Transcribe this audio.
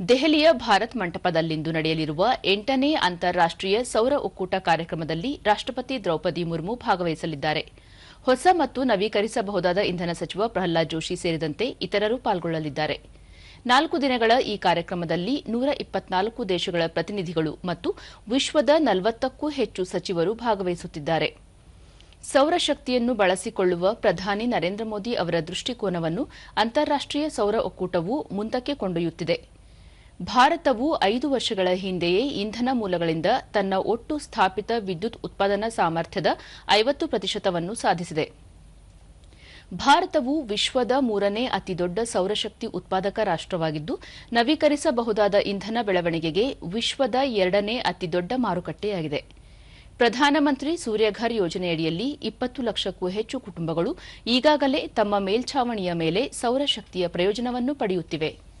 ದೆಹಲಿಯ ಭಾರತ್ ಮಂಟಪದಲ್ಲಿಂದು ನಡೆಯಲಿರುವ ಎಂಟನೇ ಅಂತಾರಾಷ್ಟೀಯ ಸೌರ ಒಕ್ಕೂಟ ಕಾರ್ಯಕ್ರಮದಲ್ಲಿ ರಾಷ್ಟಪತಿ ದ್ರೌಪದಿ ಮುರ್ಮು ಭಾಗವಹಿಸಲಿದ್ದಾರೆ. ಹೊಸ ಮತ್ತು ನವೀಕರಿಸಬಹುದಾದ ಇಂಧನ ಸಚಿವ ಪ್ರಹ್ಲಾದ್ ಜೋಶಿ ಸೇರಿದಂತೆ ಇತರರು ಪಾಲ್ಗೊಳ್ಳಲಿದ್ದಾರೆ. ನಾಲ್ಕು ದಿನಗಳ ಈ ಕಾರ್ಯಕ್ರಮದಲ್ಲಿ ನೂರ ಇಪ್ಪತ್ನಾಲ್ಕು ದೇಶಗಳ ಪ್ರತಿನಿಧಿಗಳು ಮತ್ತು ವಿಶ್ವದ ನಲವತ್ತಕ್ಕೂ ಹೆಚ್ಚು ಸಚಿವರು ಭಾಗವಹಿಸುತ್ತಿದ್ದಾರೆ. ಸೌರಶಕ್ತಿಯನ್ನು ಬಳಸಿಕೊಳ್ಳುವ ಪ್ರಧಾನಿ ನರೇಂದ್ರ ಮೋದಿ ಅವರ ದೃಷ್ಟಿಕೋನವನ್ನು ಅಂತಾರಾಷ್ಟೀಯ ಸೌರ ಒಕ್ಕೂಟವು ಮುಂದಕ್ಕೆ ಕೊಂಡೊಯ್ಯುತ್ತಿದೆ. ಭಾರತವು ಐದು ವರ್ಷಗಳ ಹಿಂದೆಯೇ ಇಂಧನ ಮೂಲಗಳಿಂದ ತನ್ನ ಒಟ್ಟು ಸ್ಥಾಪಿತ ವಿದ್ಯುತ್ ಉತ್ಪಾದನಾ ಸಾಮರ್ಥ್ಯದ ಐವತ್ತು ಪ್ರತಿಶತವನ್ನು ಸಾಧಿಸಿದೆ. ಭಾರತವು ವಿಶ್ವದ ಮೂರನೇ ಅತಿದೊಡ್ಡ ಸೌರಶಕ್ತಿ ಉತ್ಪಾದಕ ರಾಷ್ಟವಾಗಿದ್ದು ನವೀಕರಿಸಬಹುದಾದ ಇಂಧನ ಬೆಳವಣಿಗೆಗೆ ವಿಶ್ವದ ಎರಡನೇ ಅತಿದೊಡ್ಡ ಮಾರುಕಟ್ಟೆಯಾಗಿದೆ. ಪ್ರಧಾನಮಂತ್ರಿ ಸೂರ್ಯಘರ್ ಯೋಜನೆಯಡಿಯಲ್ಲಿ ಇಪ್ಪತ್ತು ಲಕ್ಷಕ್ಕೂ ಹೆಚ್ಚು ಕುಟುಂಬಗಳು ಈಗಾಗಲೇ ತಮ್ಮ ಮೇಲ್ಛಾವಣಿಯ ಮೇಲೆ ಸೌರಶಕ್ತಿಯ ಪ್ರಯೋಜನವನ್ನು ಪಡೆಯುತ್ತಿವೆ.